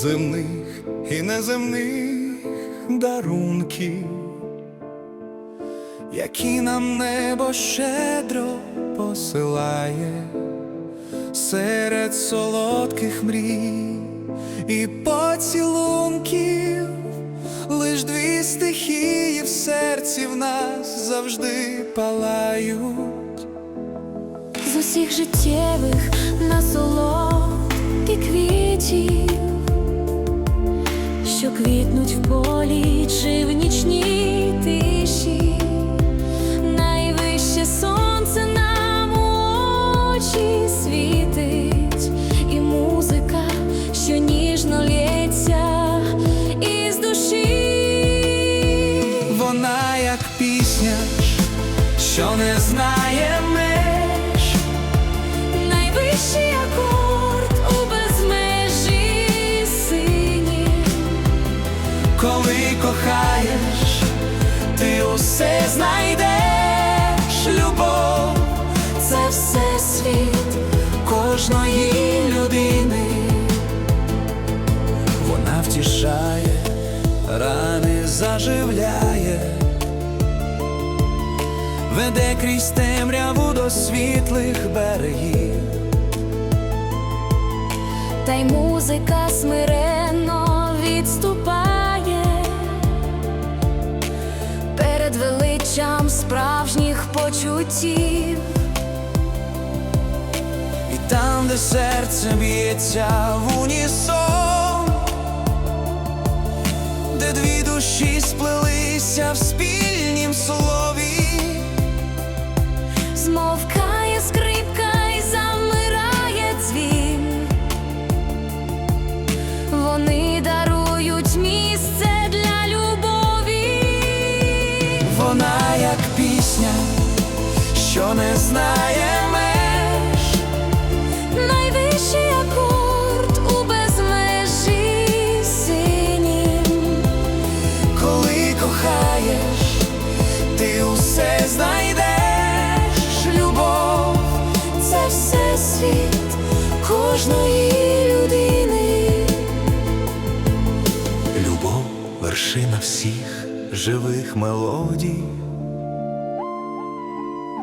земних і неземних дарунків, які нам небо щедро посилає серед солодких мрій і поцілунків, лиш дві стихії в серці в нас завжди палають, з усіх життєвих насолод і квітів. Очі світить, і музика, що ніжно лється із душі. Вона як пісня, що не знає меж, Найвищий акорд у безмежі сині. коли кохаєш, ти усе знайдеш, любов, світ кожної людини, вона втішає, рани заживляє, веде крізь темряву до світлих берегів. та й музика смиренно відступає перед величчям справжніх почуттів. Там, де серце б'ється в унісон, всіх живих мелодій.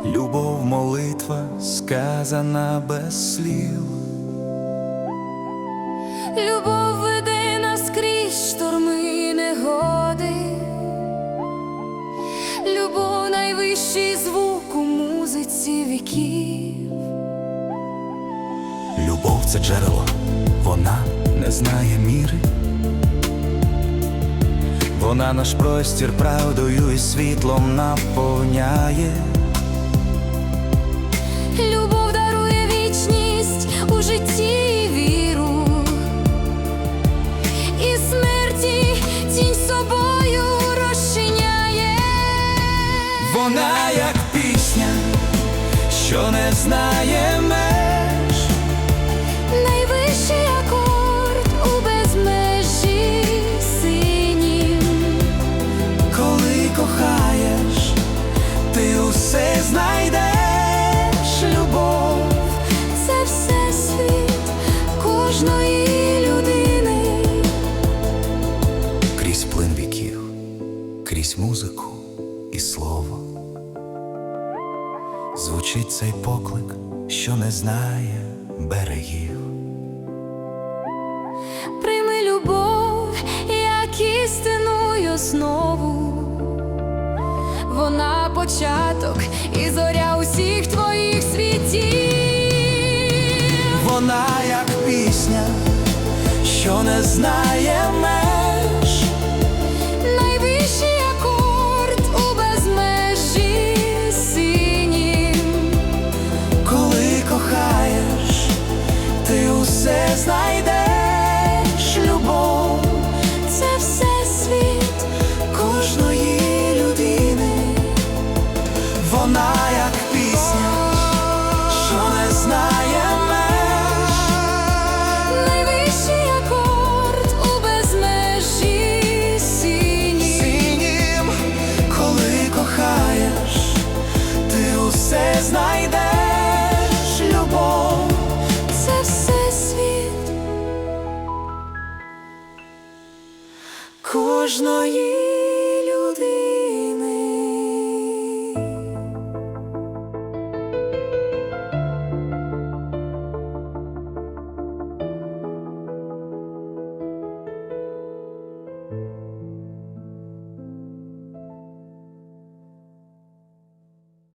Любов, молитва сказана без слів. Любов веде нас крізь шторми негоди. Любов найвищий звук у музиці віків. Любов це джерело, вона не знає міри. Вона наш простір правдою і світлом наповняє. Любов дарує вічність у житті і віру. І смерті тінь собою розчиняє. Вона як пісня, що не знає знайдеш, любов, Це все світ кожної людини. крізь плин віків, крізь музику і слово. Звучить цей поклик, що не знає берегів. Прийми любов, як істину й основу. Вона початок не знає меж, кожної